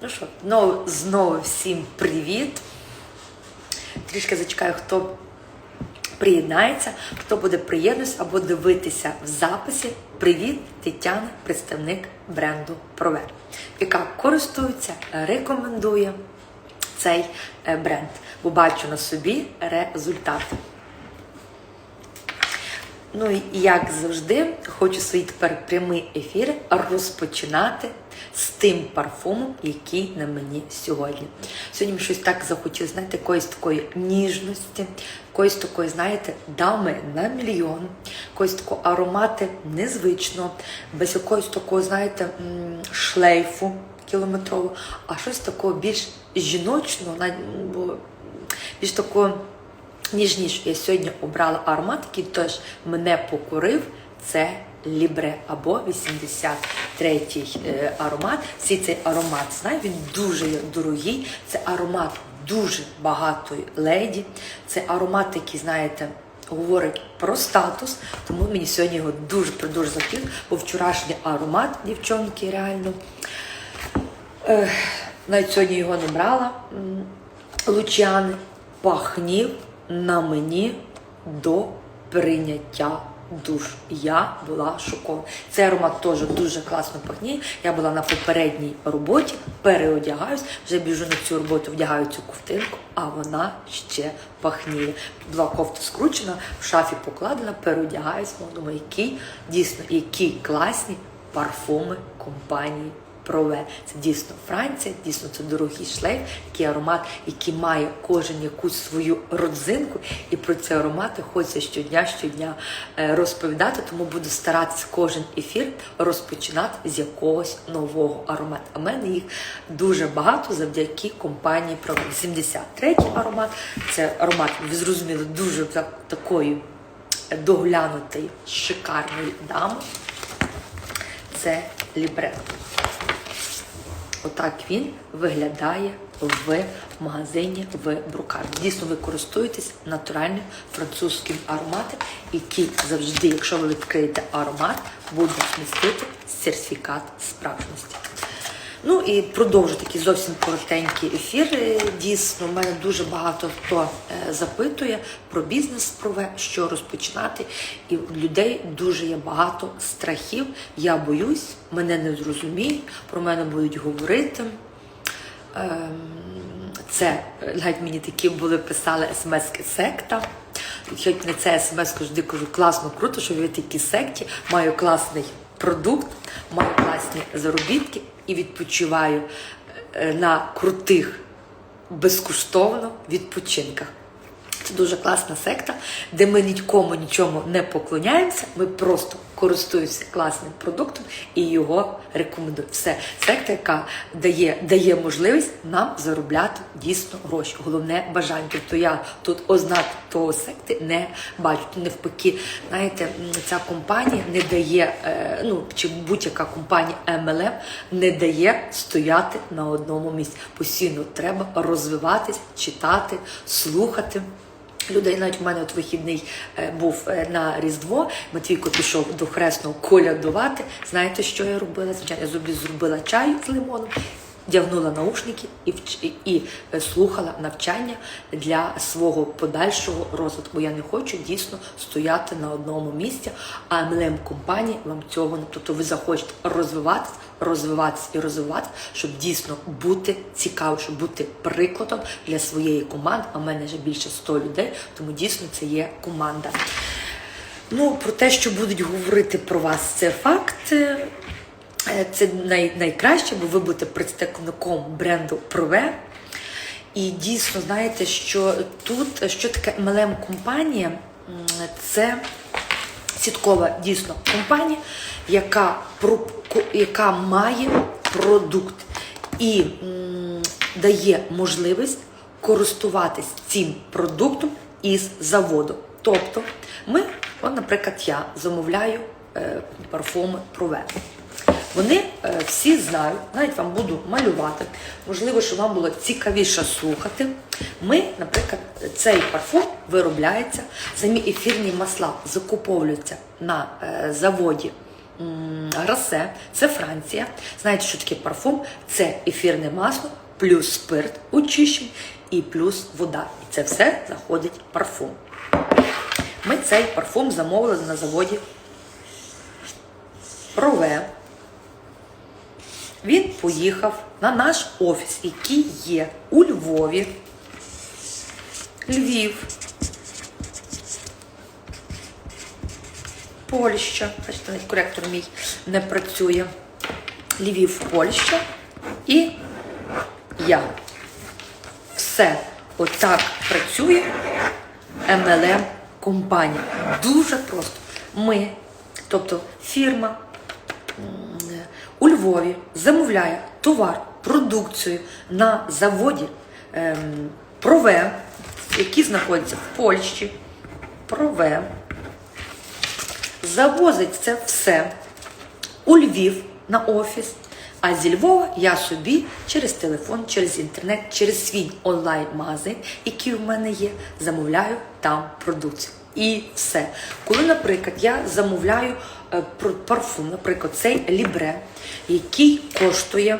Ну що, знову, знову всім привіт. Трішки зачекаю, хто приєднається, хто буде приєднуватися або дивитися в записі. Привіт, Тетяна, представник бренду Провер, яка користується, рекомендує цей е, бренд, бо бачу на собі результати. Ну і як завжди, хочу свої тепер прямі ефіри розпочинати з тим парфумом, який на мені сьогодні. Сьогодні мені щось так захотілося, знаєте, якоїсь такої ніжності, якоїсь такої, знаєте, дами на мільйон, якоїсь такого аромати незвичного, без якогось такого, знаєте, шлейфу кілометрового, а щось такого більш жіночного, більш такого ніжніше. Я сьогодні обрала аромат, який теж мене покорив. Це Лібре або 83-й е, аромат. Всі цей аромат знаю, він дуже дорогий. Це аромат дуже багатої леді. Це аромат, який, знаєте, говорить про статус. Тому мені сьогодні його дуже дуже захотів, бо вчорашній аромат, дівчонки, реально. Ех, навіть сьогодні його не брала. Лучани пахнів на мені до прийняття душ. Я була шокована. Цей аромат теж дуже класно пахне. Я була на попередній роботі, переодягаюсь, вже біжу на цю роботу, вдягаю цю ковтинку, а вона ще пахніє. Була кофта скручена, в шафі покладена, переодягаюсь. Думаю, які дійсно які класні парфуми компанії Прове. Це дійсно Франція, дійсно це дорогий шлейф, який аромат, який має кожен якусь свою родзинку. І про ці аромати хочеться щодня, щодня е, розповідати. Тому буду старатися кожен ефір розпочинати з якогось нового аромату. А в мене їх дуже багато завдяки компанії Прове. 73-й аромат це аромат, ви зрозуміли, дуже так- такої доглянутої, шикарної дами. Це Лібре. Отак він виглядає в магазині в брукарні. Дійсно, ви користуєтесь натуральним французьким ароматом, який завжди, якщо ви відкриєте аромат, буде містити сертифікат справжності. Ну і продовжу такі зовсім коротенькі ефіри. Дійсно, в мене дуже багато хто е, запитує про бізнес прове, що розпочинати. І в людей дуже є багато страхів. Я боюсь, мене не зрозуміють, про мене будуть говорити. Ем, Це е, навіть мені такі були писали смски секта. Хоч не це смс завжди кажу, класно, круто, що ви в такій секті, маю класний продукт, маю класні заробітки і відпочиваю е, на крутих, безкоштовно відпочинках. Це дуже класна секта, де ми нікому нічому не поклоняємося. Ми просто користуємося класним продуктом і його рекомендуємо. Все секта, яка дає, дає можливість нам заробляти дійсно гроші. Головне бажання. Тобто я тут ознак того секти не бачу. Навпаки, знаєте, ця компанія не дає, е, ну чи будь-яка компанія MLM не дає стояти на одному місці. Постійно треба розвиватись, читати, слухати. Людей навіть у мене от вихідний е, був е, на Різдво. Матвійко пішов до хресного колядувати. Знаєте, що я робила? Звичайно, я собі зробила чай з лимоном, вдягнула наушники і, вч- і е, слухала навчання для свого подальшого розвитку. Я не хочу дійсно стояти на одному місці, а MLM компанії вам цього не тобто ви захочете розвиватися, розвиватися і розвиватися, щоб дійсно бути цікавим, щоб бути прикладом для своєї команди. А в мене вже більше 100 людей, тому дійсно це є команда. Ну, про те, що будуть говорити про вас, це факт. Е, Це най, найкраще, бо ви будете представником бренду Прове. І дійсно, знаєте, що тут що таке MLM компанія це сіткова дійсно компанія, яка, яка має продукт і м, дає можливість користуватись цим продуктом із заводу. Тобто, ми, от, наприклад, я замовляю е, парфуми Прове. Вони е, всі знають, навіть вам буду малювати. Можливо, що вам було цікавіше слухати. Ми, наприклад, цей парфум виробляється, самі ефірні масла закуповуються на е, заводі м, вода Расе, це Франція. Знаєте, що таке парфум? Це ефірне масло, плюс спирт очищений і плюс вода. І це все заходить в парфум. Ми цей парфум замовили на заводі Прове. Він поїхав на наш офіс, який є у Львові, Львів, Польща. Бачите, навіть коректор мій не працює. Львів, Польща і я. Все отак працює MLM компанія. Дуже просто. Ми, тобто фірма у Львові замовляє товар, продукцію на заводі ем, Прове, який знаходиться в Польщі. Прове. Завозить це все у Львів на офіс. А зі Львова я собі через телефон, через інтернет, через свій онлайн-магазин, який в мене є, замовляю там продукцію. І все. Коли, наприклад, я замовляю е, парфум, наприклад, цей лібре, який коштує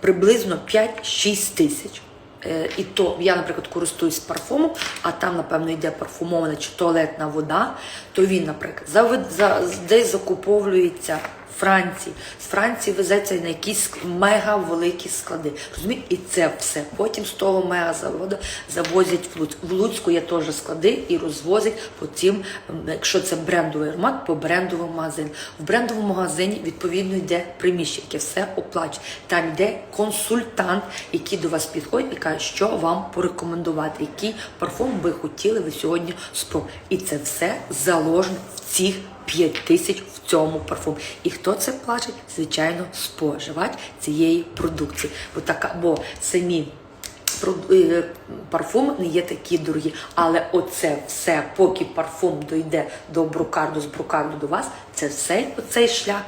приблизно 5-6 тисяч. Е, І то я, наприклад, користуюсь парфумом, а там, напевно, йде парфумована чи туалетна вода, то він, наприклад, завед- за, десь закуповується Франції. З Франції везеться на якісь мега великі склади. Розумієте? І це все. Потім з того мега заводу завозять в Луцьк. В Луцьку є теж склади і розвозять потім, якщо це брендовий аромат, по брендовому магазину. В брендовому магазині відповідно йде приміщення, яке все оплачує. Там йде консультант, який до вас підходить і каже, що вам порекомендувати, який парфум ви хотіли ви сьогодні спробувати. І це все заложено в цих 5 тисяч в цьому парфумі. І хто це платить? Звичайно, споживач цієї продукції. Бо така, бо самі е, парфуми не є такі дорогі. Але оце все, поки парфум дойде до брокарду, з брокарду до вас, це все оцей шлях.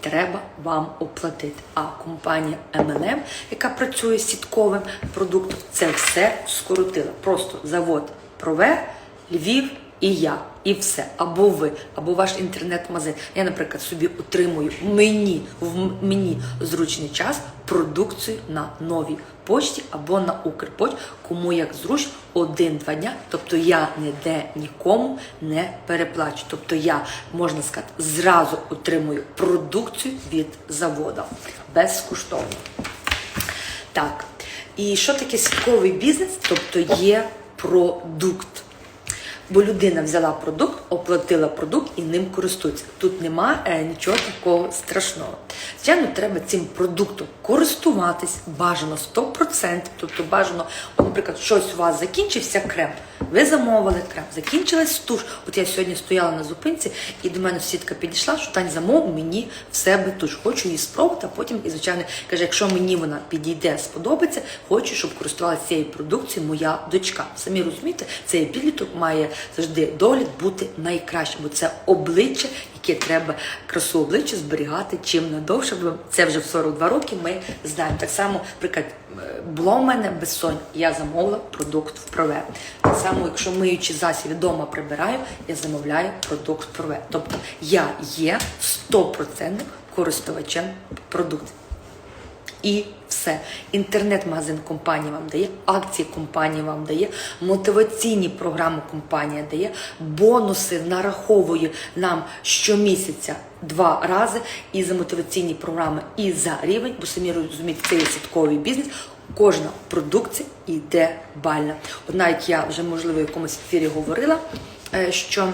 Треба вам оплатити. А компанія MLM, яка працює сітковим продуктом, це все скоротила. Просто завод прове, Львів і я. І все. Або ви, або ваш інтернет-магазин. Я, наприклад, собі отримую мені в мені зручний час продукцію на новій почті або на Укрпочті, кому як зручно один-два дня. Тобто я ніде нікому не переплачу. Тобто я, можна сказати, зразу отримую продукцію від заводу безкоштовно. Так. І що таке сітковий бізнес? Тобто є продукт. Бо людина взяла продукт, оплатила продукт і ним користується. Тут нема е, нічого такого страшного. Звичайно, треба цим продуктом користуватись бажано 100%. Тобто бажано, от, наприклад, щось у вас закінчився крем. Ви замовили крем, закінчилась туш. От я сьогодні стояла на зупинці, і до мене сітка підійшла, що Тань замов мені в себе туш. Хочу її спробувати, а потім, і звичайно, каже, якщо мені вона підійде, сподобається, хочу, щоб користувалася цією продукцією моя дочка. Самі розумієте, цей підліток має завжди догляд бути найкращим, бо це обличчя, яке треба красу обличчя зберігати чим надовше. Це вже в 42 роки ми знаємо. Так само, наприклад, було в мене безсоння, я замовила продукт в прове. Так само, якщо миючи засіб вдома прибираю, я замовляю продукт в прове. Тобто я є 100% користувачем продукту. І все. Інтернет-магазин компанії вам дає, акції компанії вам дає, мотиваційні програми компанія дає, бонуси нараховує нам щомісяця два рази і за мотиваційні програми, і за рівень, бо самі розумієте, це є сітковий бізнес. Кожна продукція йде бальна. Навіть я вже, можливо, в якомусь ефірі говорила, е, що.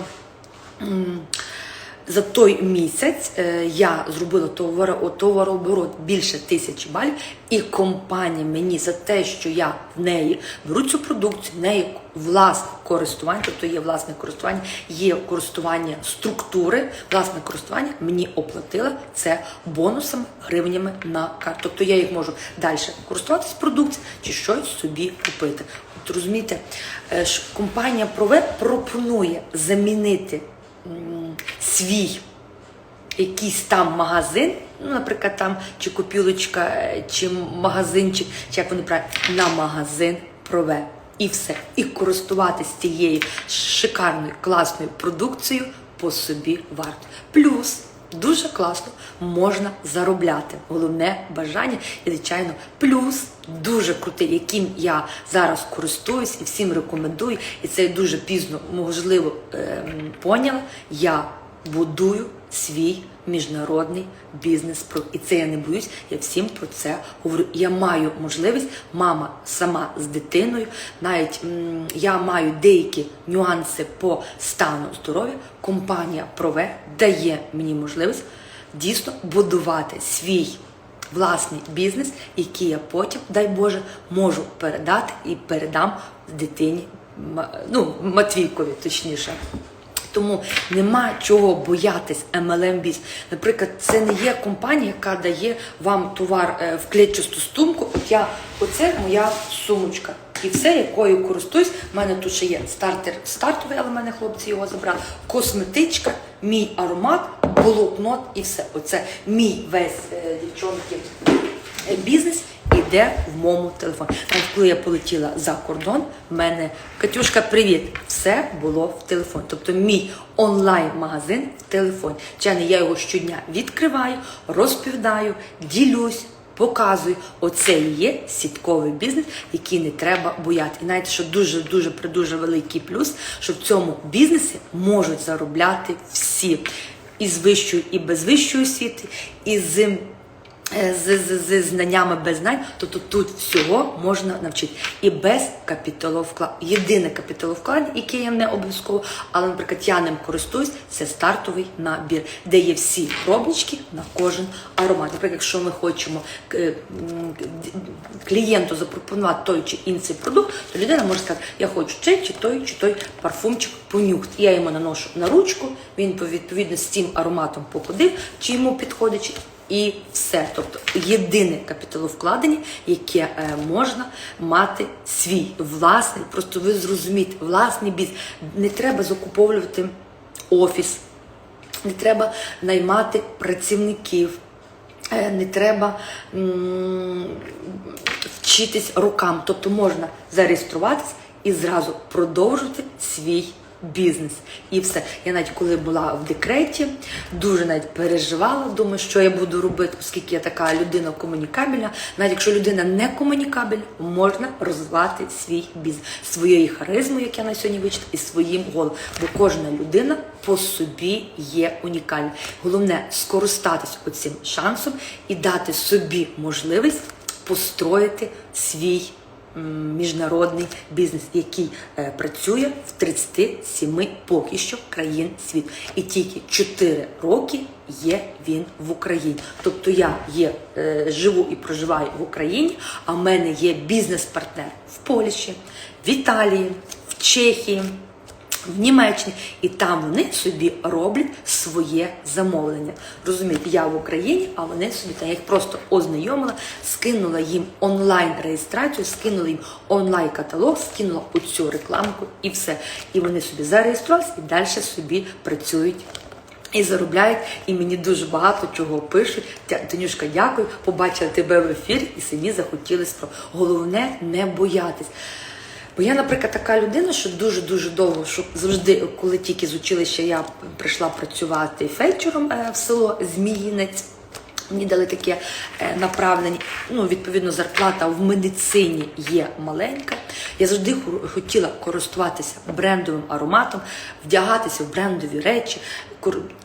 За той місяць е, я зробила товаро- товарооборот більше тисячі балів, і компанія мені за те, що я в неї беру цю продукцію, в неї власне користування, тобто є власне користування, є користування структури, власне користування мені оплатила це бонусами, гривнями на карту. Тобто я їх можу далі користуватись продукцією чи щось собі купити. От розумієте, е, компанія Прове пропонує замінити свій якийсь там магазин, ну, наприклад, там чи копілочка, е, чи магазинчик, чи як вони правильно, на магазин прове. І все. І користуватись цією шикарною, класною продукцією по собі варто. Плюс Дуже класно можна заробляти. Головне бажання і, звичайно, плюс дуже крутий, яким я зараз користуюсь і всім рекомендую. І це дуже пізно, можливо, ем, поняла. Я будую свій міжнародний бізнес. І це я не боюсь, я всім про це говорю. Я маю можливість, мама сама з дитиною, навіть я маю деякі нюанси по стану здоров'я. Компанія Прове дає мені можливість дійсно будувати свій власний бізнес, який я потім, дай Боже, можу передати і передам дитині, ну, Матвійкові, точніше. Тому нема чого боятись MLM біз. Наприклад, це не є компанія, яка дає вам товар е, в клетчасту сумку. От я, оце моя сумочка. І все, якою користуюсь. У мене тут ще є стартер стартовий, але в мене хлопці його забрали. Косметичка, мій аромат, блокнот і все. Оце мій весь е, дівчонки е, бізнес іде в моєму телефоні. Навіть коли я полетіла за кордон, в мене Катюшка, привіт! Все було в телефоні. Тобто мій онлайн-магазин в телефоні. Чайно, я його щодня відкриваю, розповідаю, ділюсь. Показую, оце і є сітковий бізнес, який не треба бояти. І знаєте, що дуже дуже дуже великий плюс, що в цьому бізнесі можуть заробляти всі і з вищої, і без вищої освіти, і з з, з, з знаннями без знань, тобто тут всього можна навчити. І без капіталовкладення. Єдине капіталовкладення, яке є не обов'язково, але, наприклад, я ним користуюсь, це стартовий набір, де є всі пробнички на кожен аромат. Наприклад, якщо ми хочемо е, клієнту запропонувати той чи інший продукт, то людина може сказати, я хочу цей чи той, чи той парфумчик понюхати. І я йому наношу на ручку, він по- відповідно з цим ароматом походив, чи йому підходить, і все. Тобто єдине капіталовкладення, яке е, можна мати свій власний, просто ви зрозумієте, власний бізнес. Не треба закуповувати офіс, не треба наймати працівників. Е, Не треба вчитись рукам, тобто можна зареєструватись і зразу продовжувати свій бізнес. І все. Я навіть коли була в декреті, дуже навіть переживала, думаю, що я буду робити, оскільки я така людина комунікабельна. Навіть якщо людина не комунікабельна, можна розвивати свій бізнес своєю харизмою, як я на сьогодні вичитала, і своїм голосом. Бо кожна людина по собі є унікальна. Головне скористатись оцим шансом і дати собі можливість построїти свій міжнародний бізнес, який е, працює в 37 поки що країн світу. І тільки 4 роки є він в Україні. Тобто я є, е, живу і проживаю в Україні, а в мене є бізнес-партнер в Польщі, в Італії, в Чехії в Німеччині, і там вони собі роблять своє замовлення. Розумієте, я в Україні, а вони собі та я їх просто ознайомила, скинула їм онлайн реєстрацію, скинула їм онлайн каталог, скинула оцю рекламку і все. І вони собі зареєструвалися і далі собі працюють. І заробляють, і мені дуже багато чого пишуть. Танюшка, дякую, побачила тебе в ефірі і самі захотіли спро. Головне не боятись. Бо я, наприклад, така людина, що дуже-дуже довго, що завжди, коли тільки з училища я прийшла працювати фельдшером е, в село Зміїнець. Мені дали таке е, направлення. Ну, відповідно, зарплата в медицині є маленька. Я завжди хотіла користуватися брендовим ароматом, вдягатися в брендові речі.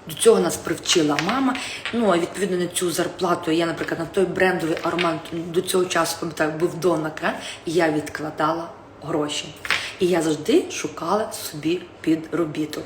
До цього нас привчила мама. Ну, а відповідно на цю зарплату я, наприклад, на той брендовий аромат до цього часу пам'ятаю, був донак, і я відкладала гроші. І я завжди шукала собі підробіток.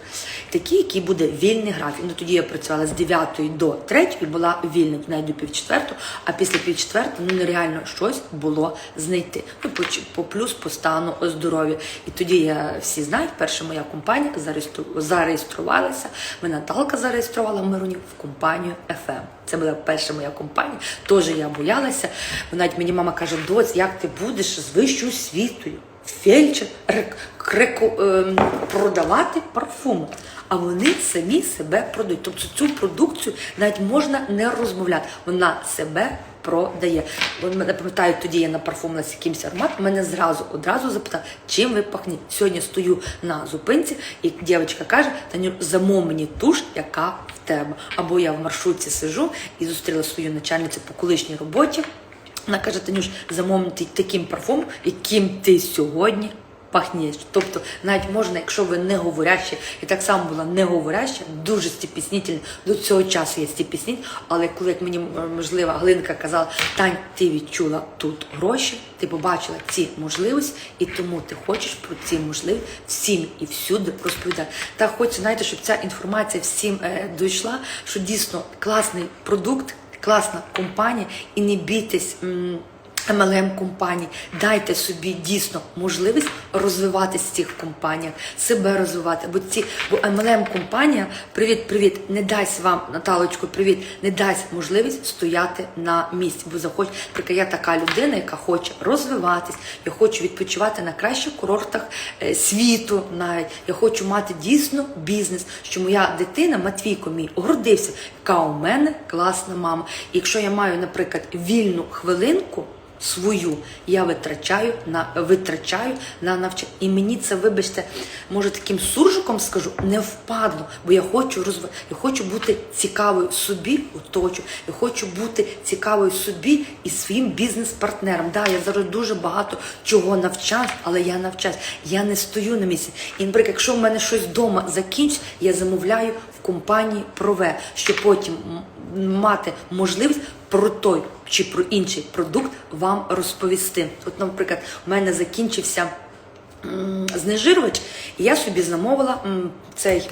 Такий, який буде вільний графік. Ну тоді я працювала з 9 до 3 і була вільна навіть до півчетверту, а після півчетверту ну нереально щось було знайти. Ну, по, по плюс по стану здоров'я. І тоді я всі знають, перша моя компанія зареєстру- зареєструвалася. Мене Наталка зареєструвала Миронів в компанію FM. Це була перша моя компанія. Теж я боялася. Бо навіть мені мама каже: доць, як ти будеш з вищою освітою? Фельдшер, рек, реку- ем, продавати парфуми. А вони самі себе продають. Тобто цю продукцію навіть можна не розмовляти. Вона себе продає. Мене пам'ятаю, тоді я на парфумилася якимсь аромат. Мене зразу одразу запитав, чим ви пахнете. Сьогодні стою на зупинці, і дівчинка каже: Таню, замов мені туш, яка в тебе. Або я в маршрутці сижу і зустріла свою начальницю по колишній роботі. Вона каже, Танюш, замовити таким парфумом, яким ти сьогодні пахнеш. Тобто, навіть можна, якщо ви не говорящі, і так само була не говоряща, дуже стіпіснітельна, до цього часу я стіпісніть, але коли як мені м, можливо Глинка казала, Тань, ти відчула тут гроші, ти побачила ці можливості, і тому ти хочеш про ці можливості всім і всюди розповідати. Та хочу, знаєте, щоб ця інформація всім е, дійшла, що дійсно класний продукт класна компанія, і не бійтесь. MLM компаній, дайте собі дійсно можливість розвиватись в цих компаніях, себе розвивати. Бо ці бо MLM компанія, привіт, привіт, не дасть вам, Наталочко, привіт, не дасть можливість стояти на місці. Бо захоч, така я така людина, яка хоче розвиватись, я хочу відпочивати на кращих курортах е, світу. Навіть я хочу мати дійсно бізнес, що моя дитина, Матвійко мій, гордився, яка у мене класна мама. І якщо я маю, наприклад, вільну хвилинку свою я витрачаю на витрачаю на навчання. І мені це, вибачте, може таким суржиком скажу, не впадло, бо я хочу розв... я хочу бути цікавою собі, оточу, я хочу бути цікавою собі і своїм бізнес-партнером. Да, я зараз дуже багато чого навчаюсь, але я навчаюсь. Я не стою на місці. І, наприклад, якщо в мене щось вдома закінчиться, я замовляю в компанії Прове, щоб потім мати можливість про той чи про інший продукт вам розповісти. От, наприклад, у мене закінчився м, знежирювач, і я собі замовила цей.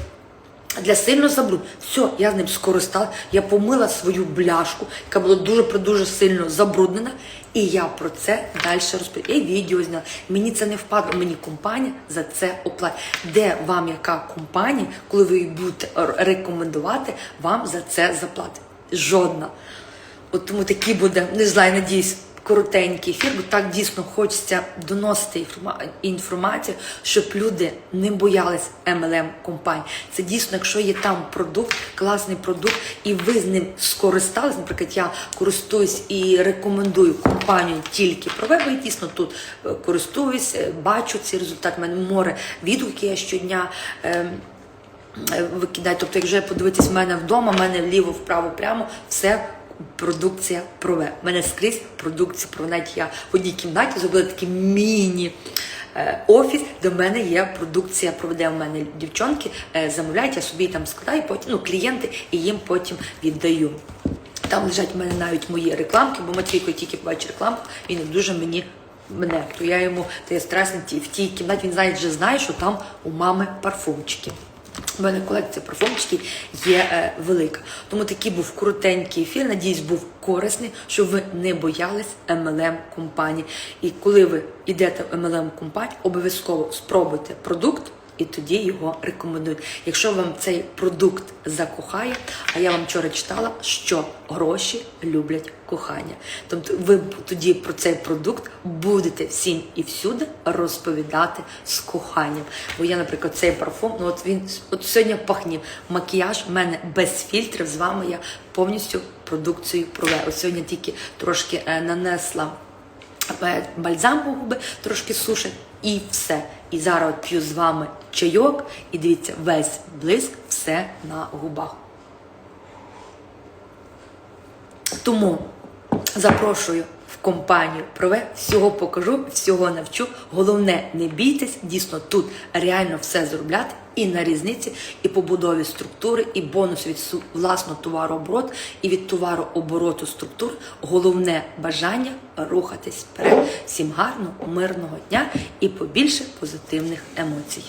Для сильно забруд. Все, я з ним скористала. Я помила свою бляшку, яка була дуже дуже сильно забруднена. І я про це далі розповідаю. Я відео зняла. Мені це не впадло. Мені компанія за це оплатить. Де вам яка компанія, коли ви її будете рекомендувати, вам за це заплатить? Жодна. От тому такий буде, не знаю, надіюсь, коротенький ефір, бо так дійсно хочеться доносити інформа- інформацію, щоб люди не боялись MLM компаній. Це дійсно, якщо є там продукт, класний продукт, і ви з ним скористались. Наприклад, я користуюсь і рекомендую компанію тільки про і дійсно тут е, користуюсь, е, бачу цей результат. У мене море відгуки я щодня. Викидати. Тобто, якщо подивитись в мене вдома, в мене вліво, вправо, прямо, все продукція прове. У мене скрізь продукція прове. Навіть я в одній кімнаті зробила такий міні. е, де в мене є продукція, проведе у мене дівчонки, е, замовляють, я собі там складаю, потім ну, клієнти і їм потім віддаю. Там лежать в мене навіть мої рекламки, бо Матвійко тільки побачить рекламку, він дуже мені мене. То я йому то я страсний в тій кімнаті, він знає, вже знає, що там у мами парфумчики. У мене колекція парфумчиків є е, велика. Тому такий був крутенький ефір. Надіюсь, був корисний, щоб ви не боялись MLM компанії. І коли ви йдете в MLM компанію, обов'язково спробуйте продукт. І тоді його рекомендують. Якщо вам цей продукт закохає, а я вам вчора читала, що гроші люблять кохання. Тобто ви тоді про цей продукт будете всім і всюди розповідати з коханням. Бо я, наприклад, цей парфум, ну от він от сьогодні пахнів. Макіяж в мене без фільтрів. З вами я повністю продукцію провела. От сьогодні тільки трошки е, нанесла е, бальзам у губи, трошки сушить і все. І зараз п'ю з вами чайок, і дивіться, весь блиск, все на губах. Тому запрошую в компанію Прове, всього покажу, всього навчу. Головне, не бійтесь, дійсно тут реально все зробляти і на різниці, і побудові структури, і бонус від власного товарообороту, і від товарообороту структур. Головне бажання рухатись вперед. Всім гарного, мирного дня і побільше позитивних емоцій.